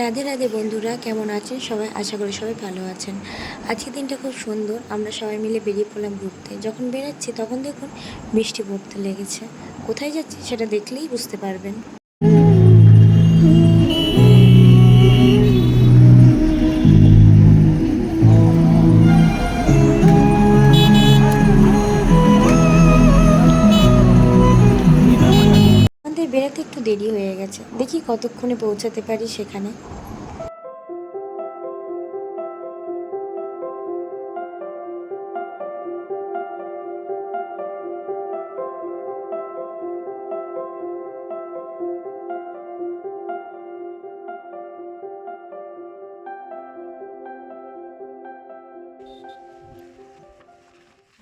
রাধে রাধে বন্ধুরা, কেমন আছেন সবাই? আশা করি সবাই ভালো আছেন। আজকের দিনটা খুব সুন্দর, আমরা সবাই মিলে বেরিয়ে পড়লাম ঘুরতে। যখন বেরাচ্ছি তখন দেখুন বৃষ্টি পড়তে লেগেছে। কোথায় যাচ্ছি সেটা দেখলেই বুঝতে পারবেন। দেরি হয়ে গেছে। দেখি কতক্ষণে পৌঁছাতে পারি সেখানে।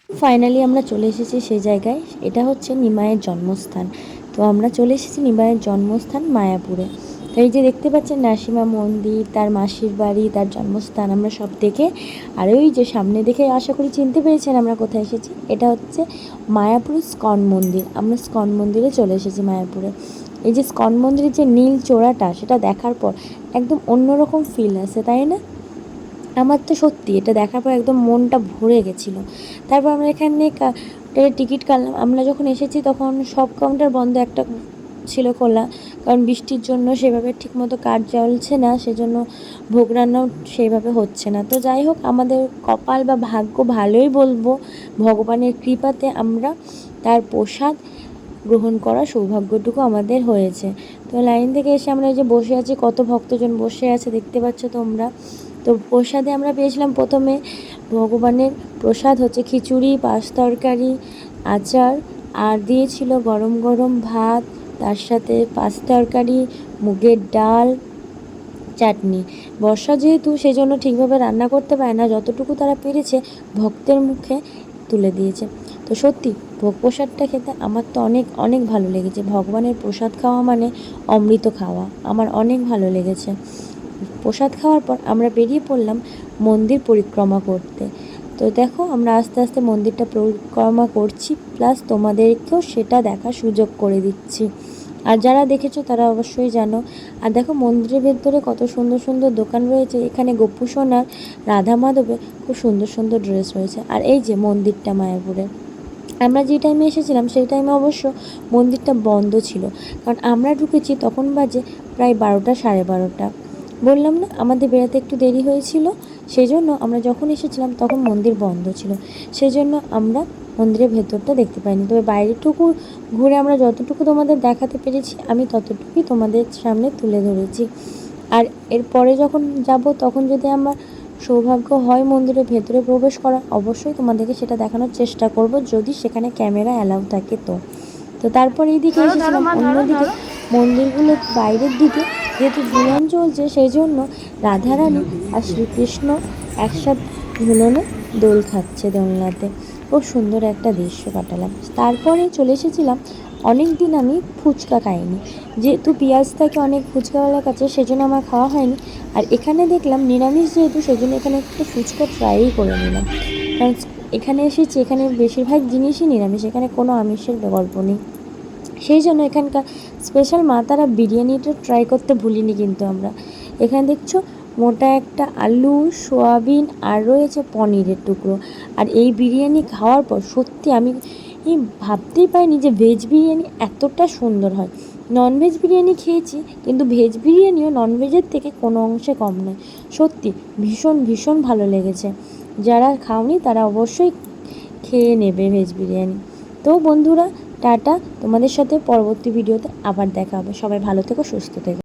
ফাইনালি আমরা চলে এসেছি সেই জায়গায়। এটা হচ্ছে নিমায়ের জন্মস্থান। তো আমরা চলে এসেছি নিমায়ের জন্মস্থান মায়াপুরে। তো এই যে দেখতে পাচ্ছেন নাসিমা মন্দির, তার মাসির বাড়ি, তার জন্মস্থান, আমরা সব দেখে আর ওই যে সামনে দেখে আশা করি চিনতে পেরেছেন আমরা কোথায় এসেছি। এটা হচ্ছে মায়াপুর স্কন মন্দির। আমরা স্কন মন্দিরে চলে এসেছি মায়াপুরে। এই যে স্কন মন্দিরের যে নীল চূড়াটা সেটা দেখার পর একদম অন্যরকম ফিল আসে, তাই না? আমার তো সত্যি এটা দেখার পর একদম মনটা ভরে গেছিল। তারপর আমরা এখানে একটা টিকিট কাটলাম। আমরা যখন এসেছি তখন সব কাউন্টার বন্ধ, একটা ছিল খোলা। কারণ বৃষ্টির জন্য সেভাবে ঠিকমতো কাজ চলছে না, সেজন্য ভোগ রান্নাও সেইভাবে হচ্ছে না। তো যাই হোক, আমাদের কপাল বা ভাগ্য ভালোই বলব। ভগবানের কৃপাতে আমরা তার প্রসাদ গ্রহণ করার সৌভাগ্যটুকু আমাদের হয়েছে। তো লাইন থেকে এসে আমরা এই যে বসে আছি, কত ভক্তজন বসে আছে দেখতে পাচ্ছ তোমরা। তো প্রসাদে আমরা পেয়েছিলাম প্রথমে ভগবানের প্রসাদ হচ্ছে খিচুড়ি, পাঁচ তরকারি, আচার, আর দিয়েছিল গরম গরম ভাত, তার সাথে পাঁচ তরকারি, মুগের ডাল, চাটনি। বর্ষা যেহেতু সেজন্য ঠিকভাবে রান্না করতে পারে না, যতটুকু তারা পেরেছে ভক্তের মুখে তুলে দিয়েছে। তো সত্যি ভোগ প্রসাদটা খেতে আমার তো অনেক অনেক ভালো লেগেছে। ভগবানের প্রসাদ খাওয়া মানে অমৃত খাওয়া, আমার অনেক ভালো লেগেছে। প্রসাদ খাওয়ার পর আমরা বেরিয়ে পড়লাম মন্দির পরিক্রমা করতে। তো দেখো, আমরা আস্তে আস্তে মন্দিরটা পরিক্রমা করছি প্লাস তোমাদেরকেও সেটা দেখার সুযোগ করে দিচ্ছি। আর যারা দেখেছ তারা অবশ্যই জানো। আর দেখো, মন্দিরের ভেতরে কত সুন্দর সুন্দর দোকান রয়েছে। এখানে গোপু সোনার রাধা মাধবের খুব সুন্দর সুন্দর ড্রেস রয়েছে। আর এই যে মন্দিরটা মায়াপুরে আমরা যে টাইমে এসেছিলাম সেই টাইমে অবশ্য মন্দিরটা বন্ধ ছিল। কারণ আমরা ঢুকেছি তখন বাজে প্রায় বারোটা সাড়ে বারোটা। বললাম না আমাদের বেড়াতে একটু দেরি হয়েছিল সেই জন্য আমরা যখন এসেছিলাম তখন মন্দির বন্ধ ছিল সেই জন্য আমরা মন্দিরের ভেতরটা দেখতে পাইনি। তবে বাইরেটুকু ঘুরে আমরা যতটুকু তোমাদের দেখাতে পেরেছি আমি ততটুকুই তোমাদের সামনে তুলে ধরেছি। আর এরপরে যখন যাব তখন যদি আমার সৌভাগ্য হয় মন্দিরের ভেতরে প্রবেশ করা অবশ্যই তোমাদেরকে সেটা দেখানোর চেষ্টা করব যদি সেখানে ক্যামেরা অ্যালাউ থাকে তো। তো তারপর এইদিকে এসেছিলাম অন্যদিকে মন্দিরগুলোর বাইরের দিকে যেহেতু ধুলন চলছে, সেই জন্য রাধারানী আর শ্রীকৃষ্ণ একসাথে ধুলনে দোল খাচ্ছে দোলনাতে। খুব সুন্দর একটা দৃশ্য কাটালাম। তারপরে চলে এসেছিলাম অনেক দিন আমি ফুচকা খাইনি। যেহেতু পেঁয়াজ থাকে, অনেক ফুচকাওয়ালার কাছে সেজন্য আমার খাওয়া হয়নি। আর এখানে দেখলাম নিরামিষ যেহেতু সেজন্য এখানে একটু ফুচকা ট্রাইই করে নিলাম। কারণ এখানে এসেছি, এখানে বেশিরভাগ জিনিসই নিরামিষ, এখানে কোনো আমিষের গল্প নেই। সেই জন্য এখানকার স্পেশাল মা তারা বিরিয়ানিটা ট্রাই করতে ভুলিনি কিন্তু আমরা। এখানে দেখছ মোটা একটা আলু, সোয়াবিন আর রয়েছে পনিরের টুকরো। আর এই বিরিয়ানি খাওয়ার পর সত্যি আমি ভাবতেই পারিনি যে ভেজ বিরিয়ানি এতটা সুন্দর হয়। ননভেজ বিরিয়ানি খেয়েছি, কিন্তু ভেজ বিরিয়ানিও ননভেজের থেকে কোনো অংশে কম নয়। সত্যি ভীষণ ভীষণ ভালো লেগেছে। যারা খাওনি তারা অবশ্যই খেয়ে নেবে ভেজ বিরিয়ানি। তো বন্ধুরা টাটা তোমাদের সাথে পরবর্তী ভিডিওতে আবার দেখা হবে। সবাই ভালো থেকো সুস্থ থেকো।